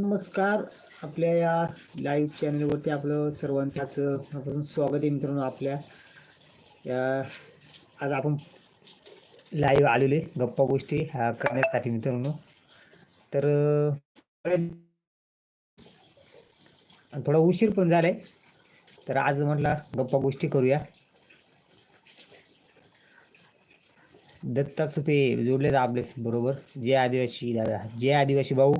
नमस्कार. आपल्या या लाईव्ह चॅनलवरती आपलं सर्वांचाच मनापासून स्वागत आहे मित्रांनो आपल्या. या आज आपण लाईव्ह आलेले गप्पा गोष्टी ह्या करण्यासाठी मित्रांनो. तर थोडा उशीर पण झालाय. तर आज म्हटला गप्पा गोष्टी करूया. दत्ता सुपे जोडले आपले बरोबर. जय आदिवासी दादा. जय आदिवासी भाऊ.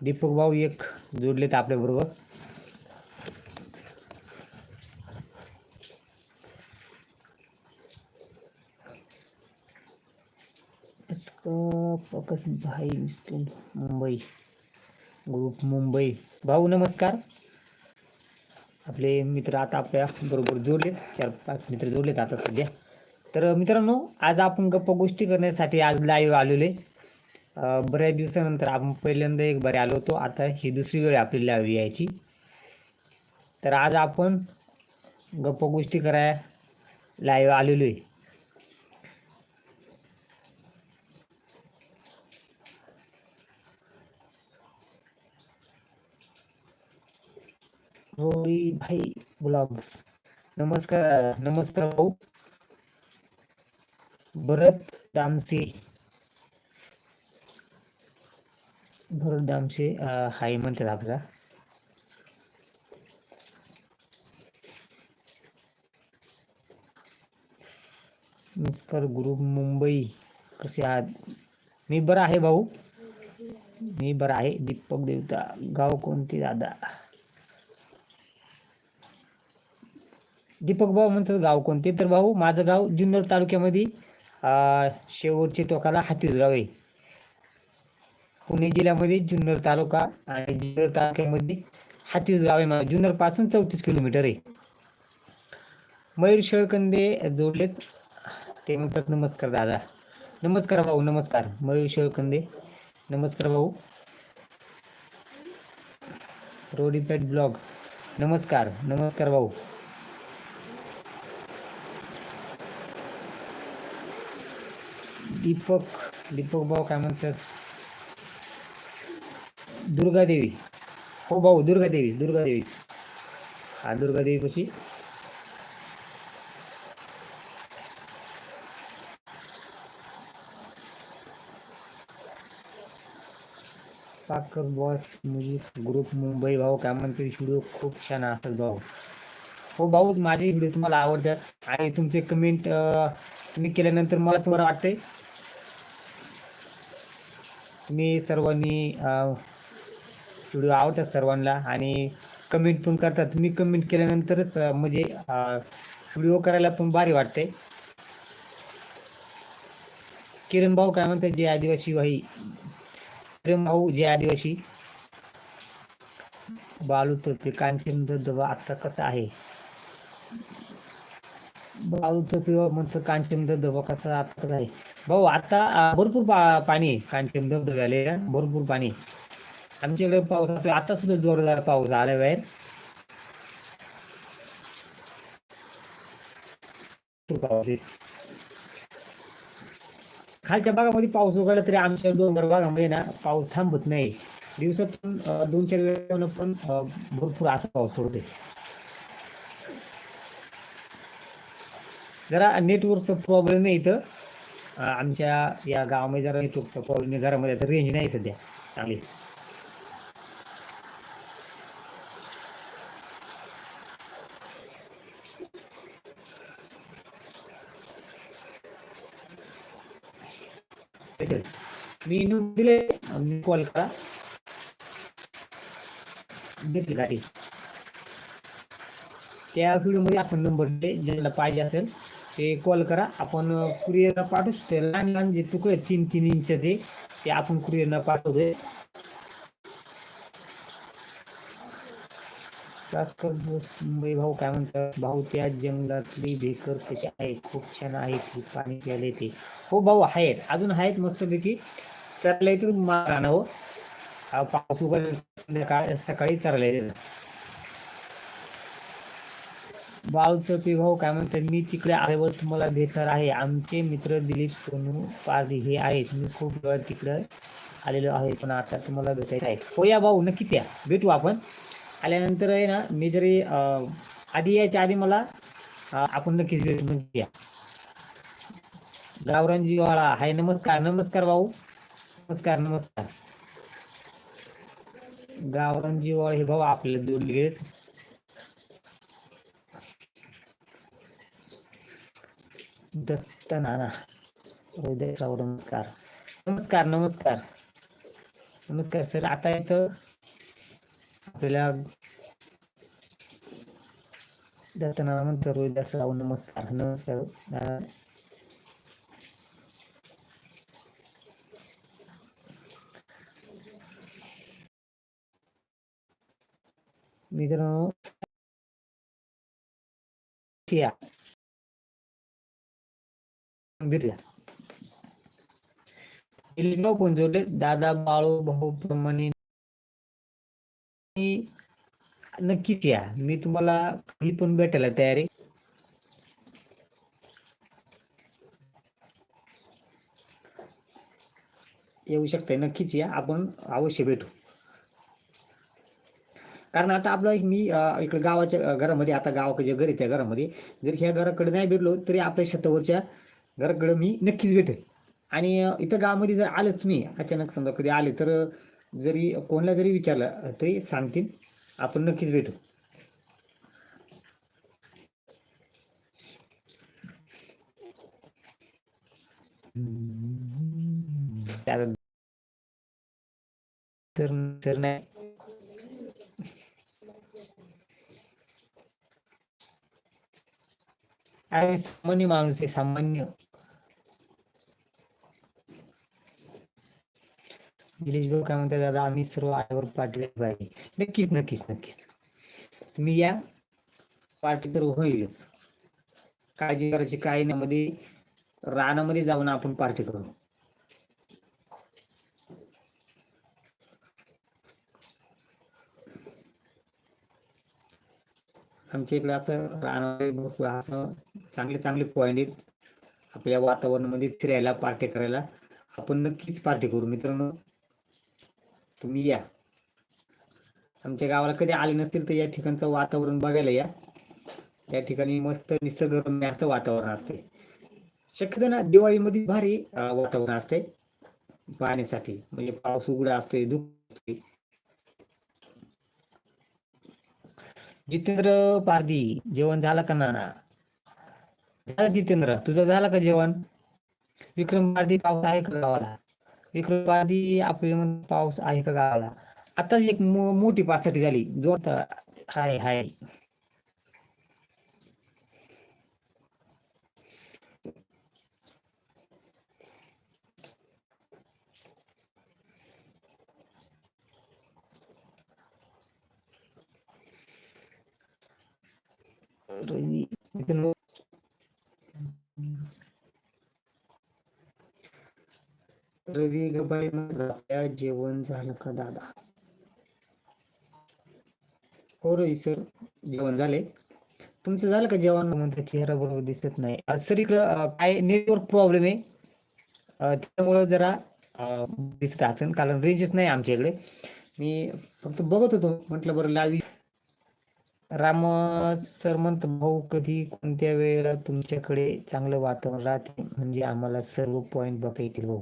दीपक भाऊ एक जोडलेत आपल्या बरोबर इसका फोकस भाई मिस्किन मुंबई. ग्रुप मुंबई. भाऊ नमस्कार. आपले मित्र आता आपल्या बरोबर जोडलेत. चार पाच मित्र जोडलेत आता सध्या. तर मित्रांनो आज आपण गप्पा गोष्टी करण्यासाठी आज लाईव्ह आलेले बऱ्याच दिवसानंतर आपण पहिल्यांदा एक बरे आलो होतो. आता ही दुसरी वेळ आपल्याला हवी यायची. तर आज आपण गप्पा गोष्टी कराय लाईव्ह आलेलो आहे. रोडी भाई ब्लॉग्स. नमस्कार नमस्कार भाऊ. भरत डामसे भरत डामसे हाय म्हणतात आपल्याला मिस्कर ग्रुप मुंबई कसे आहात? मी बरं आहे भाऊ. मी बरं आहे. दीपक देवता गाव कोणते दादा? दीपक भाऊ म्हणतात गाव कोणते? तर भाऊ माझं गाव जुन्नर तालुक्यामध्ये शेवटचे टोकाला हातीस गाव आहे. पुणे जिल्ह्यामध्ये जुन्नर तालुका आणि जुन्नर तालुक्यामध्ये हातीस गाव आहे. म्हणजे जुन्नरपासून चौतीस किलोमीटर आहे. मयूर शेळकंदे जोडलेत. ते म्हणतात नमस्कार दादा. नमस्कार भाऊ नमस्कार. मयूर शेळकंदे नमस्कार भाऊ. रोडीपेट ब्लॉग नमस्कार नमस्कार भाऊ. दीपक दीपक भाऊ काय म्हणतात? दुर्गादेवी. हो भाऊ दुर्गादेवी दुर्गादेवीच हा दुर्गादेवी पशी. पाकर बॉस म्युझिक ग्रुप मुंबई भाऊ काय म्हणते व्हिडिओ खूप छान असतात भाऊ. हो भाऊ माझे व्हिडिओ तुम्हाला आवडतात. आणि तुमचे कमेंट तुम्ही केल्यानंतर मला तुम्हाला वाटते तुम्ही सर्वांनी व्हिडिओ आवडतात सर्वांना आणि कमेंट पण करतात. तुम्ही कमेंट केल्यानंतरच म्हणजे व्हिडिओ करायला पण भारी वाटते. किरण भाऊ काय म्हणतात जे आदिवासी भाई किरण भाऊ जे आदिवासी. बालू तोते कांचन धबधबा आता कसा आहे? बालू तोते म्हणतो कांचन धबधबा कसा आता कसा आहे? भाऊ आता भरपूर पा पाणी आहे. कांचन धबधब्याला भरपूर पाणी आमच्याकडे पाऊस आता आता सुद्धा जोरदार पाऊस आला बाहेर. खालच्या भागामध्ये पाऊस उघडला तरी आमच्या डोंगर भागामध्ये ना पाऊस थांबत नाही. दिवसातून दोन चार वेळा पण भरपूर असा पाऊस पडतोय. जरा नेटवर्कचा प्रॉब्लेम आहे इथं. आमच्या या गावामध्ये जरा नेटवर्कचा प्रॉब्लेम आहे. घरामध्ये आता रेंज नाही सध्या. चांगली. मी नंबर दिले. मी कॉल करा. गाडी त्या व्हिडिओमध्ये आपण नंबर दिले. ज्याला पाहिजे असेल ते कॉल करा. आपण कुरिअरला पाठवू. शकतो लहान लहान जे तुकडे तीन तीन इंचचे ते आपण कुरिअरला पाठवतोय. मुंबई भाऊ काय म्हणतात? भाऊ त्या जंगलातली भेकर कशी आहे? खूप छान आहे. पाणी प्याले ते हो भाऊ आहेत. अजून आहेत मस्तपैकी. चरलं येते मारा हो. पाऊस वगैरे संध्याकाळ सकाळी चरला येते बाळचपी भाऊ काय म्हणतात मी तिकडे आल्यावर तुम्हाला भेटणार आहे. आमचे मित्र दिलीप सोनू पारधी हे आहेत. मी खूप वेळ तिकडे आलेलो आहे. पण आता तुम्हाला भेटायचं आहे. हो या भाऊ नक्कीच या. भेटू आपण. आल्यानंतर आहे ना मी जरी आधी यायच्या आधी मला आपण नक्कीच भेटू नक्की या. गावरांजी वाळा हाय नमस्कार. नमस्कार भाऊ. नमस्कार नमस्कार गावरांजी वाळ हे भाऊ आपल्याला जोडले घेत. दत्त नाना. हृदयराव नमस्कार. नमस्कार नमस्कार. नमस्कार सर. आता इथं आपल्याला दत्त नाना म्हणतो हृदयराव नमस्कार. नमस्कार मित्रांनो या भेटूया कोण दादा बाळू भाऊ प्रमाणे नक्कीच या. मी तुम्हाला कधी पण भेटायला तयार. आहे येऊ शकते नक्कीच या. आपण अवश्य भेटू. कारण आता आपलं मी इकडे गावाच्या घरामध्ये आता गावाकडे जे घर आहे त्या घरामध्ये जर ह्या घराकडे नाही भेटलो तरी आपल्या शेतावरच्या घराकडे मी नक्कीच भेटेल. आणि इथं गावामध्ये जर आलं तुम्ही अचानक समजा कधी आले तर जरी कोणाला जरी विचारलं तरी सांगतील आपण नक्कीच भेटू. त्याला तर नाही. अरे सामान्य माणूस आहे सामान्य. निलेश भाऊ काय म्हणतात दादा आम्ही सर्व आईवर पार्टी पाहिजे. नक्कीच नक्कीच नक्कीच. तुम्ही या. पार्टी तर होईलच. काळजी करायची काही नाही. मध्ये रानामध्ये जाऊन आपण पार्टी करू. आमच्या इकडे असं राहणारे भरपूर असं चांगले चांगले पॉईंट आहेत. आपल्या वातावरणामध्ये फिरायला पार्टी करायला. आपण नक्कीच पार्टी करू. मित्रांनो तुम्ही या. आमच्या गावाला कधी आले नसतील तर या ठिकाणचं वातावरण बघायला या. त्या ठिकाणी मस्त निसर्गरम्य असं वातावरण असते शक्यतो ना दिवाळीमध्ये भारी वातावरण असते पाहण्यासाठी म्हणजे पाऊस उघडा असतोय धूप असते. जितेंद्र पारदी जेवण झालं का नाना? झालं जितेंद्र. तुझं झालं का जेवण? विक्रम पारदी पाऊस आहे का गावाला? विक्रम पारदी आपले पाऊस आहे का गावाला? आताच एक मोठी पासाठी झाली. जोर हाय हाय. रवी रवी गबाळे म्हणतात, आपल्या जेवण झालं का दादा? हो रवी सर जेवण झाले. तुमचं झालं का जेवण? म्हणतो चेहरा बरोबर दिसत नाही. सर इकडं काय नेटवर्क प्रॉब्लेम आहे? त्यामुळं जरा दिसत असेल कारण रेंजच नाही आमच्या इकडे. मी फक्त बघत होतो. म्हटलं बरं लावी. राम सर भाऊ कधी कोणत्या वेळेला तुमच्याकडे चांगलं वातावरण राहते? म्हणजे आम्हाला सर्व पॉइंट बघता येतील भाऊ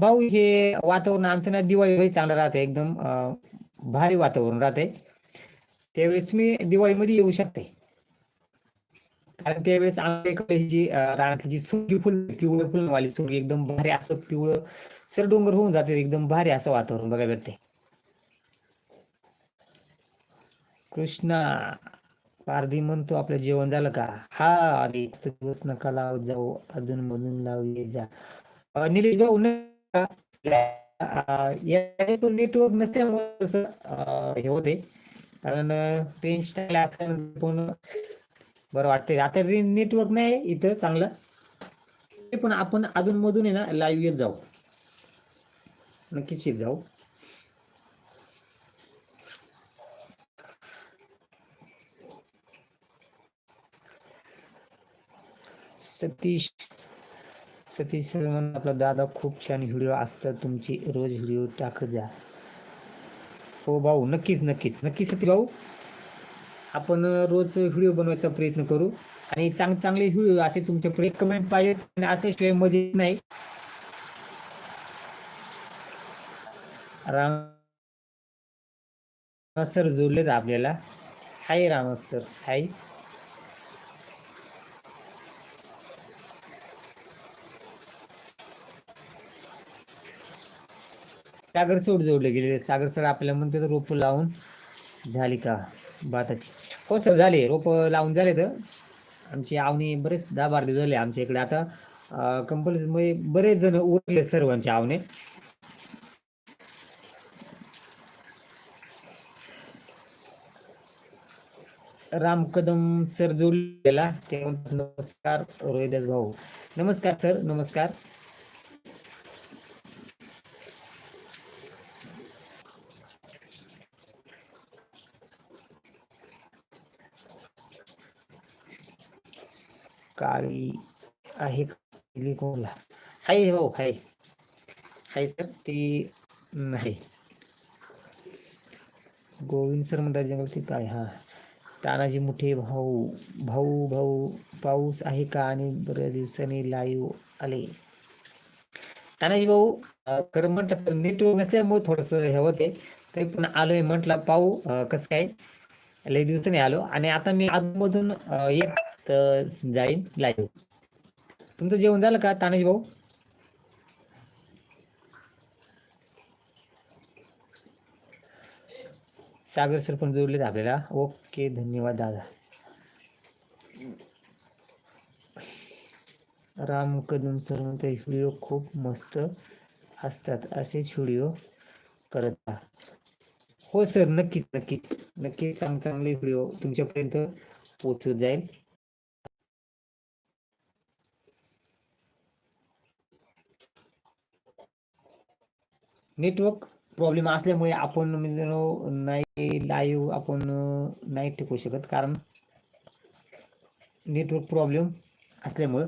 भाऊ हे वातावरण आमचं ना दिवाळी चांगलं राहते एकदम भारी वातावरण राहते. त्यावेळेस तुम्ही दिवाळीमध्ये येऊ शकते कारण त्यावेळेस आमच्याकडे जी रानातली जी सुगी फुल पिवळं फुलवाली सुगी एकदम भारी असं पिवळं सर डोंगर होऊन जाते एकदम भारी असं वातावरण बघायला भेटते कृष्णा पारधी म्हणतो आपलं जेवण झालं का? हा अरे दिवस नका लाव जाऊ. अजून मधून लाव ये जा निलेश भाऊ नेटवर्क नसल्यामुळे हे होते. कारण रेंज चांगलं असल्यानंतर पण बरं वाटतंय. आता नेटवर्क नाही आहे इथं चांगलं. पण आपण अधून मधून आहे ना लाईव्ह येत जाऊ. नक्कीच येत जाऊ. सतीश. सतीश म्हणून आपला दादा खूप छान व्हिडिओ असतात. तुमची रोज व्हिडिओ टाकत जा. हो भाऊ नक्कीच नक्कीच नक्कीच सती भाऊ. आपण रोज व्हिडिओ बनवायचा प्रयत्न करू. आणि चांग चांगले व्हिडिओ असे तुमच्याकडे कमेंट पाहिजे आणि असल्याशिवाय मजा नाही. राम सर जोडलेत आपल्याला. हाय राम सर हाय. सागर सोड जोडले गेले सागर सर आपल्याला म्हणते रोप लावून झाली का भाताची? हो सर झाले. रोप लावून झाले तर आमची आवणी बरेच दहा बारा दिवस झाले आमच्या इकडे. आता कंपनीमध्ये बरेच जण उरले सर्वांचे आवणे. राम कदम सर जोडलेला. ते नमस्कार रोहिदास भाऊ. नमस्कार सर. नमस्कार. काळी आहे का? कोणला हाय हो आहे आहे सर ते नाही. गोविंद सर म्हणतात जंगल ते काय हा. तानाजी मुठे भाऊ भाऊ भाऊ पाऊस आहे का आणि बऱ्याच दिवसांनी लाईव्ह आले? तानाजी भाऊ खरं म्हटलं तर नेटवर्क नसल्यामुळे थोडस हे होते. तरी पण आलोय म्हटलं पाहू कसं काय? लय दिवसांनी आलो. आणि आता मी आतमधून येत तर जाईन लाईव्ह तुमचं जेवण झालं का तानाजी भाऊ? सागर सर पण जोडलेत आपल्याला. ओके धन्यवाद दादा. राम कदम सर म्हणते व्हिडिओ खूप मस्त असतात असेच व्हिडिओ करत राहा. हो सर नक्कीच नक्कीच. नक्कीच चांग चांगले व्हिडिओ तुमच्यापर्यंत पोचत जाईल. नेटवर्क प्रॉब्लेम असल्यामुळे आपण मित्रांनो नाही लाईव्ह आपण नाही टिकू शकत. कारण नेटवर्क प्रॉब्लेम असल्यामुळं.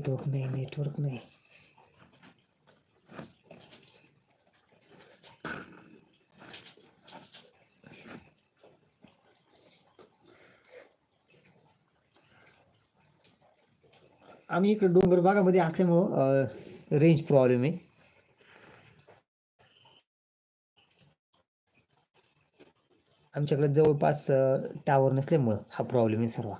नेटवर्क नाही नेटवर्क नाही. आम्ही इकडे डोंगर भागामध्ये असल्यामुळं रेंज प्रॉब्लेम आहे. आमच्याकडे जवळपास टावर नसल्यामुळं हा प्रॉब्लेम आहे सर्व.